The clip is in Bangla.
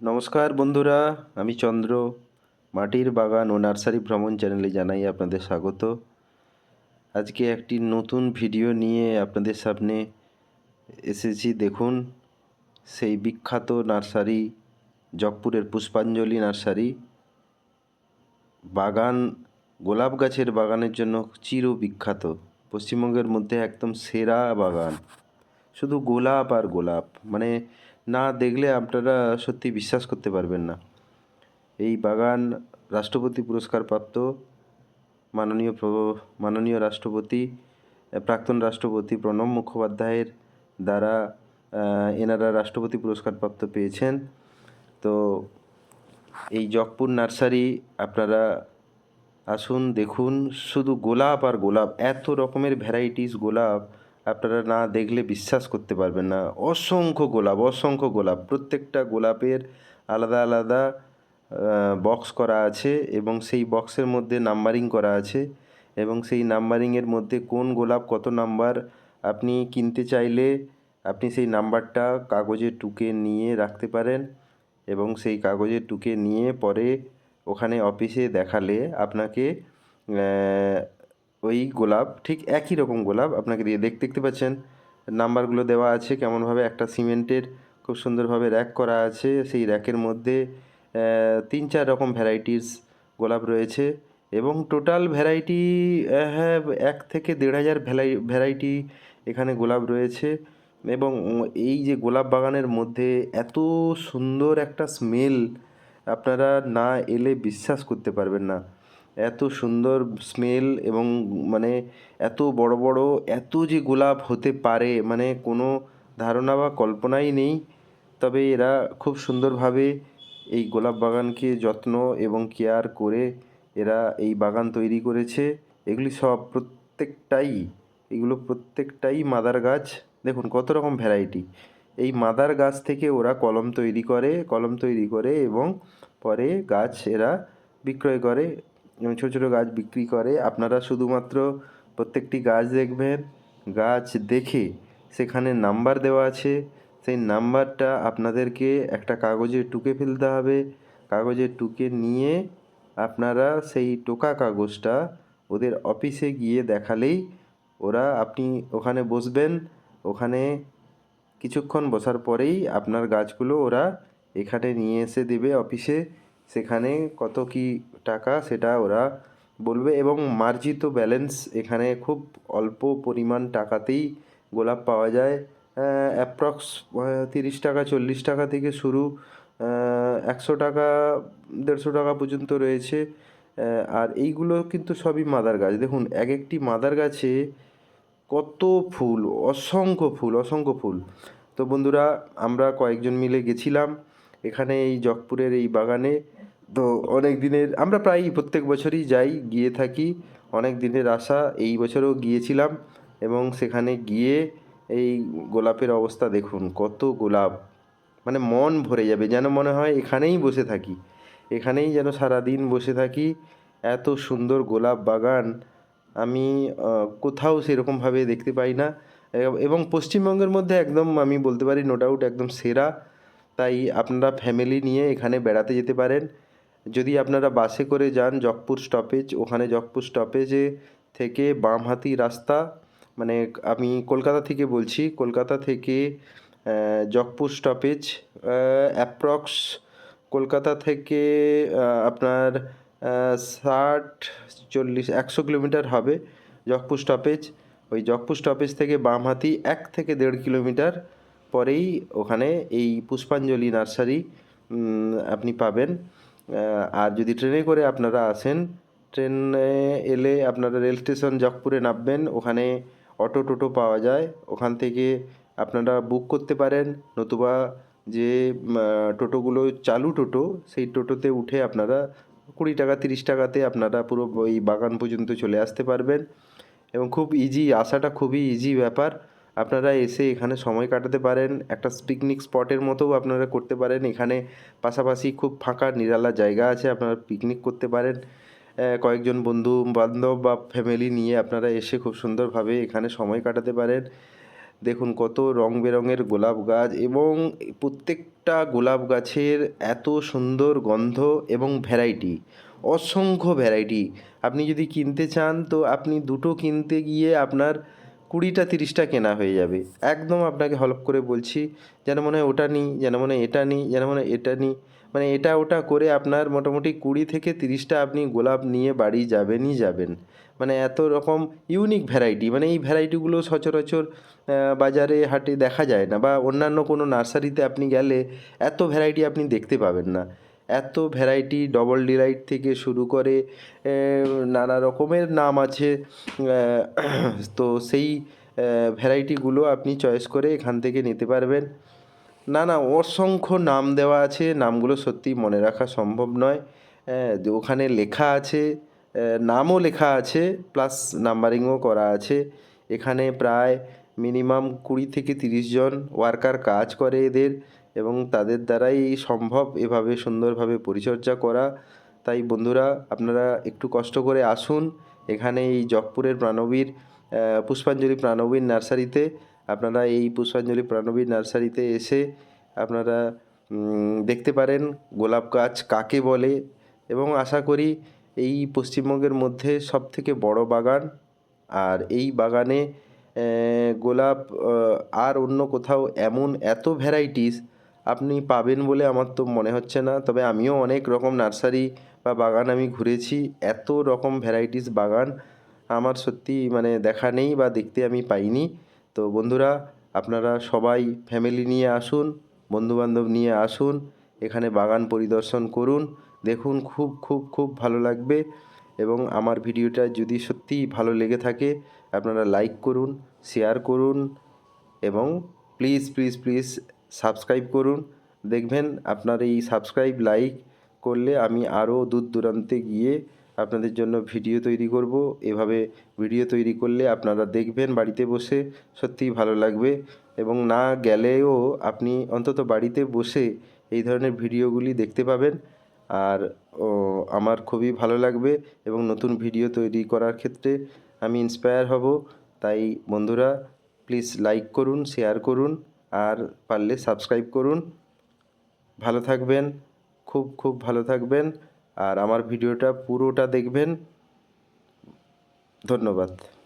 নমস্কার বন্ধুরা, আমি চন্দ্র। মাটির বাগান ও নার্সারি ভ্রমণ চ্যানেলে জানাই আপনাদের স্বাগত। আজকে একটি নতুন ভিডিও নিয়ে আপনাদের সামনে এসেছি। দেখুন, সেই বিখ্যাত নার্সারি, জগপুরের পুষ্পাঞ্জলি নার্সারি। বাগান, গোলাপ গাছের বাগানের জন্য চির বিখ্যাত পশ্চিমবঙ্গের মধ্যে একদম সেরা বাগান। শুধু গোলাপ আর গোলাপ মানে না দেখলে আপনারা সত্যি বিশ্বাস করতে পারবেন না। এই বাগান রাষ্ট্রপতি পুরস্কার প্রাপ্ত মাননীয় মাননীয় রাষ্ট্রপতি প্রাক্তন রাষ্ট্রপতি প্রণব মুখোপাধ্যায়ের দ্বারা এনারা রাষ্ট্রপতি পুরস্কার প্রাপ্ত পেয়েছেন। তো এই জগপুর নার্সারি আপনারা আসুন, দেখুন, শুধু গোলাপ আর গোলাপ, এত রকমের ভ্যারাইটিস গোলাপ আপনারা না দেখলে বিশ্বাস করতে পারবেন না। অসংখ্য গোলাপ অসংখ্য গোলাপ। প্রত্যেকটা গোলাপের আলাদা আলাদা বক্স করা আছে এবং সেই বক্সের মধ্যে নাম্বারিং করা আছে এবং সেই নাম্বারিংয়ের মধ্যে কোন গোলাপ কত নাম্বার আপনি কিনতে চাইলে আপনি সেই নাম্বারটা কাগজে টুকে নিয়ে রাখতে পারেন এবং সেই কাগজে টুকে নিয়ে পরে ওখানে অফিসে দেখালে আপনাকে ওই গোলাপ, ঠিক একই রকম গোলাপ, আপনাকে দিয়ে দেখ দেখতে পাচ্ছেন। নাম্বারগুলো দেওয়া আছে কেমনভাবে, একটা সিমেন্টের খুব সুন্দরভাবে র্যাক করা আছে, সেই র্যাকের মধ্যে তিন, চার রকম ভ্যারাইটিস গোলাপ রয়েছে এবং টোটাল ভ্যারাইটি হ্যাঁ এক থেকে দেড় হাজার ভ্যালাই ভ্যারাইটি এখানে গোলাপ রয়েছে এবং এই যে গোলাপ বাগানের মধ্যে এত সুন্দর একটা স্মেল আপনারা না এলে বিশ্বাস করতে পারবেন না। এত সুন্দর স্মেল এবং মানে এত বড় বড়, এত যে গোলাপ হতে পারে মানে কোনো ধারণা বা কল্পনাই নেই। তবে এরা খুব সুন্দরভাবে এই গোলাপ বাগানকে যত্ন এবং কেয়ার করে এরা এই বাগান তৈরি করেছে। এগুলি সব প্রত্যেকটাই, এগুলো প্রত্যেকটাই মাদার গাছ। দেখুন কত রকম ভ্যারাইটি এই মাদার গাছ থেকে ওরা কলম তৈরি করে, কলম তৈরি করে এবং পরে গাছ এরা বিক্রয় করে। ছোটো ছোটো গাছ বিক্রি করে। আপনারা শুধুমাত্র প্রত্যেকটি গাছ দেখবেন, গাছ দেখে সেখানে নাম্বার দেওয়া আছে। সেই নাম্বারটা আপনাদেরকে একটা কাগজে টুকে ফেলতে হবে। কাগজে টুকে নিয়ে আপনারা সেই টোকা কাগজটা ওদের অফিসে গিয়ে দেখালেই ওরা আপনি ওখানে বসবেন। ওখানে কিছুক্ষণ বসার পরেই আপনার গাছগুলো ওরা এখানে নিয়ে এসে দেবে অফিসে। সেখানে কত কি টাকা সেটা ওরা বলবে এবং মার্জিত ব্যালেন্স এখানে খুব অল্প পরিমাণ টাকাতেই গোলাপ পাওয়া যায়। অ্যাপ্রক্স তিরিশ টাকা, চল্লিশ টাকা থেকে শুরু একশো টাকা, দেড়শো টাকা পর্যন্ত রয়েছে। আর এইগুলো কিন্তু সবই মাদার গাছ। দেখুন, এক একটি মাদার গাছে কত ফুল, অসংখ্য ফুল অসংখ্য ফুল। তো বন্ধুরা, আমরা কয়েকজন মিলে গেছিলাম। এখানে এই জগপুরের এই বাগানে তো অনেক দিনের, আমরা প্রায় প্রত্যেক বছরই যাই, গিয়ে থাকি। অনেক দিনের আশা, এই বছরও গিয়েছিলাম এবং সেখানে গিয়ে এই গোলাপের অবস্থা দেখুন, কত গোলাপ। মানে মন ভরে যাবে, যেন মনে হয় এখানেই বসে থাকি। এখানেই যেন সারাদিন বসে থাকি। এত সুন্দর গোলাপ বাগান, আমি কোথাও সেরকমভাবে দেখতে পাই না। এবং পশ্চিমবঙ্গের মধ্যে একদম আমি বলতে পারি নো ডাউট একদম সেরা। তাই আপনারা ফ্যামিলি নিয়ে এখানে বেড়াতে যেতে পারেন। যদি আপনারা বাসে করে যান জগপুর স্টপেজ ওখানে জগপুর স্টপেজে থেকে বামহাতি রাস্তা মানে আমি কলকাতা থেকে বলছি কলকাতা থেকে আহ, জগপুর স্টপেজ অ্যাপ্রক্স কলকাতা থেকে আপনার ষাট চল্লিশ একশো কিলোমিটার হবে জগপুর স্টপেজ ওই জগপুর স্টপেজ থেকে বামহাতি এক থেকে দেড় কিলোমিটার পরেই ওখানে এই পুষ্পাঞ্জলি নার্সারি আপনি পাবেন। আর যদি ট্রেনে করে আপনারা আসেন, ট্রেনে এলে আপনারা রেল স্টেশন জগপুরে নামবেন, ওখানে অটো টোটো পাওয়া যায়। ওখান থেকে আপনারা বুক করতে পারেন, নতুবা যে টোটোগুলো চালু টোটো, সেই টোটোতে উঠে আপনারা কুড়ি টাকা, তিরিশ টাকাতে আপনারা পুরো ওই বাগান পর্যন্ত চলে আসতে পারবেন। এবং খুব ইজি আসাটা খুবই ইজি ব্যাপার। আপনারা এসে এখানে সময় কাটাতে পারেন, একটা পিকনিক স্পটের মতোও আপনারা করতে পারেন। এখানে পাশাপাশি খুব ফাঁকা, নিরালা জায়গা আছে, আপনারা পিকনিক করতে পারেন। কয়েকজন বন্ধু, বান্ধব বা ফ্যামিলি নিয়ে আপনারা এসে খুব সুন্দরভাবে এখানে সময় কাটাতে পারেন। দেখুন কত রং বেরঙের গোলাপ গাছ এবং প্রত্যেকটা গোলাপ গাছের এত সুন্দর গন্ধ এবং ভ্যারাইটি অসংখ্য ভ্যারাইটি আপনি যদি কিনতে চান তো আপনি দুটো কিনতে গিয়ে আপনার কুড়িটা, তিরিশটা কেনা হয়ে যাবে। একদম আপনাকে হলপ করে বলছি, যেন মনে হয় ওটা নিই, যেন মনে হয় এটা নিই, যেন মনে হয় এটা নিই। মানে এটা, ওটা করে আপনার মোটামুটি কুড়ি থেকে তিরিশটা আপনি গোলাপ নিয়ে বাড়ি যাবেনই যাবেন। মানে এত রকম ইউনিক ভ্যারাইটি মানে এই ভ্যারাইটিগুলো সচরাচর বাজারে, হাটে দেখা যায় না, বা অন্যান্য কোনো নার্সারিতে আপনি গেলে এত ভ্যারাইটি আপনি দেখতে পাবেন না। এত ভ্যারাইটি ডবল ডিলাইট থেকে শুরু করে নানা রকমের নাম আছে তো সেই ভ্যারাইটিগুলো আপনি চয়েস করে এখান থেকে নিতে পারবেন। না না, অসংখ্য নাম দেওয়া আছে, নামগুলো সত্যি মনে রাখা সম্ভব নয়। ওখানে লেখা আছে নামও লেখা আছে প্লাস নাম্বারিংও করা আছে। এখানে প্রায় মিনিমাম কুড়ি থেকে তিরিশ জন ওয়ার্কার কাজ করে এদের। এবং তাদের দ্বারাই সম্ভব এভাবে সুন্দরভাবে পরিচর্যা করা। তাই বন্ধুরা, আপনারা একটু কষ্ট করে আসুন। এখানে এই জগপুরের প্রাণবীর পুষ্পাঞ্জলি প্রাণবীর নার্সারিতে আপনারা এই পুষ্পাঞ্জলি প্রাণবীর নার্সারিতে এসে আপনারা দেখতে পারেন গোলাপ গাছ কাকে বলে এবং আশা করি এই পশ্চিমবঙ্গের মধ্যে সব থেকে বড় বাগান। আর এই বাগানে গোলাপ আর অন্য কোথাও এমন এত ভ্যারাইটিস আপনি পাবেন বলে আমার তো মনে হচ্ছে না। তবে আমিও অনেক রকম নার্সারি বা বাগান আমি ঘুরেছি। এত রকম ভ্যারাইটিস বাগান আমার সত্যি মানে দেখা নেই বা দেখতে আমি পাইনি। তো বন্ধুরা, আপনারা সবাই ফ্যামিলি নিয়ে আসুন, বন্ধুবান্ধব নিয়ে আসুন, এখানে বাগান পরিদর্শন করুন, দেখুন খুব খুব খুব ভালো লাগবে এবং আমার ভিডিওটা যদি সত্যিই ভালো লেগে থাকে, আপনারা লাইক করুন শেয়ার করুন এবং প্লিজ প্লিজ প্লিজ সাবস্ক্রাইব করুন। দেখবেন আপনার এই সাবস্ক্রাইব, লাইক করলে আমি আরও দূর দূরান্তে গিয়ে আপনাদের জন্য ভিডিও তৈরি করব। এভাবে ভিডিও তৈরি করলে আপনারা দেখবেন বাড়িতে বসে সত্যিই ভালো লাগবে এবং না গেলেও আপনি অন্তত বাড়িতে বসে এই ধরনের ভিডিওগুলি দেখতে পাবেন। আর আমার খুবই ভালো লাগবে এবং নতুন ভিডিও তৈরি করার ক্ষেত্রে আমি ইন্সপায়ার হব। তাই বন্ধুরা প্লিজ লাইক করুন শেয়ার করুন। আর পারলে সাবস্ক্রাইব করুন। ভালো থাকবেন, খুব খুব ভালো থাকবেন। আর আমার ভিডিওটা পুরোটা দেখবেন। ধন্যবাদ।